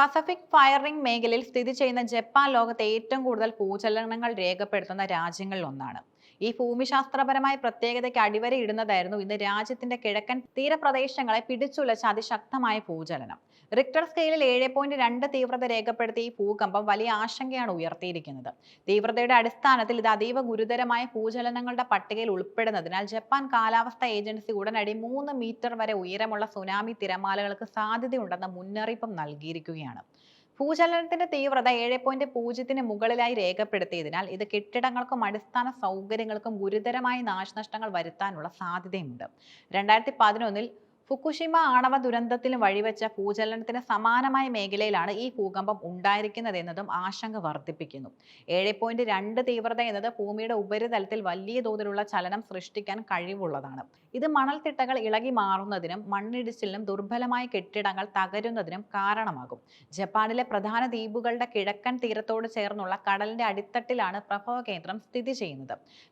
Pacific firing മേഖലയിൽ സ്ഥിതി ചെയ്യുന്ന ജപ്പാൻ ലോകത്തെ ഏറ്റവും കൂടുതൽ ഭൂചലനങ്ങൾ രേഖപ്പെടുത്തുന്ന രാജ്യങ്ങളിൽ ഒന്നാണ് ഈ ഭൂമിശാസ്ത്രപരമായ പ്രത്യേകതയ്ക്ക് അടിവരയിടുന്നതായിരുന്നു ഇന്ന് രാജ്യത്തിന്റെ കിഴക്കൻ തീരപ്രദേശങ്ങളെ പിടിച്ചുലച്ച അതിശക്തമായ ഭൂചലനം. റിക്ടർ സ്കെയിലിൽ ഏഴ് പോയിന്റ് രണ്ട് തീവ്രത രേഖപ്പെടുത്തിയ ഈ ഭൂകമ്പം വലിയ ആശങ്കയാണ് ഉയർത്തിയിരിക്കുന്നത്. തീവ്രതയുടെ അടിസ്ഥാനത്തിൽ ഇത് അതീവ ഗുരുതരമായ ഭൂചലനങ്ങളുടെ പട്ടികയിൽ ഉൾപ്പെടുന്നതിനാൽ ജപ്പാൻ കാലാവസ്ഥ ഏജൻസി ഉടനടി മൂന്ന് മീറ്റർ വരെ ഉയരമുള്ള സുനാമി തിരമാലകൾക്ക് സാധ്യതയുണ്ടെന്ന മുന്നറിയിപ്പും നൽകിയിരിക്കുകയാണ്. ഭൂചലനത്തിന്റെ തീവ്രത ഏഴ് പോയിന്റ് പൂജ്യത്തിന് മുകളിലായി രേഖപ്പെടുത്തിയതിനാൽ ഇത് കെട്ടിടങ്ങൾക്കും അടിസ്ഥാന സൗകര്യങ്ങൾക്കും ഗുരുതരമായ നാശനഷ്ടങ്ങൾ വരുത്താനുള്ള സാധ്യതയുമുണ്ട്. രണ്ടായിരത്തി പതിനൊന്നിൽ ഫുക്കുഷിമ ആണവ ദുരന്തത്തിന് വഴിവെച്ച ഭൂചലനത്തിന് സമാനമായ മേഖലയിലാണ് ഈ ഭൂകമ്പം ഉണ്ടായിരിക്കുന്നത് എന്നതും ആശങ്ക വർദ്ധിപ്പിക്കുന്നു. ഏഴ് പോയിന്റ് രണ്ട് തീവ്രത എന്നത് ഭൂമിയുടെ ഉപരിതലത്തിൽ വലിയ തോതിലുള്ള ചലനം സൃഷ്ടിക്കാൻ കഴിവുള്ളതാണ്. ഇത് മണൽത്തിട്ടകൾ ഇളകി മാറുന്നതിനും മണ്ണിടിച്ചിലിനും ദുർബലമായ കെട്ടിടങ്ങൾ തകരുന്നതിനും കാരണമാകും. ജപ്പാനിലെ പ്രധാന ദ്വീപുകളുടെ കിഴക്കൻ തീരത്തോട് ചേർന്നുള്ള കടലിന്റെ അടിത്തട്ടിലാണ് പ്രഭവ കേന്ദ്രം സ്ഥിതി ചെയ്യുന്നത്.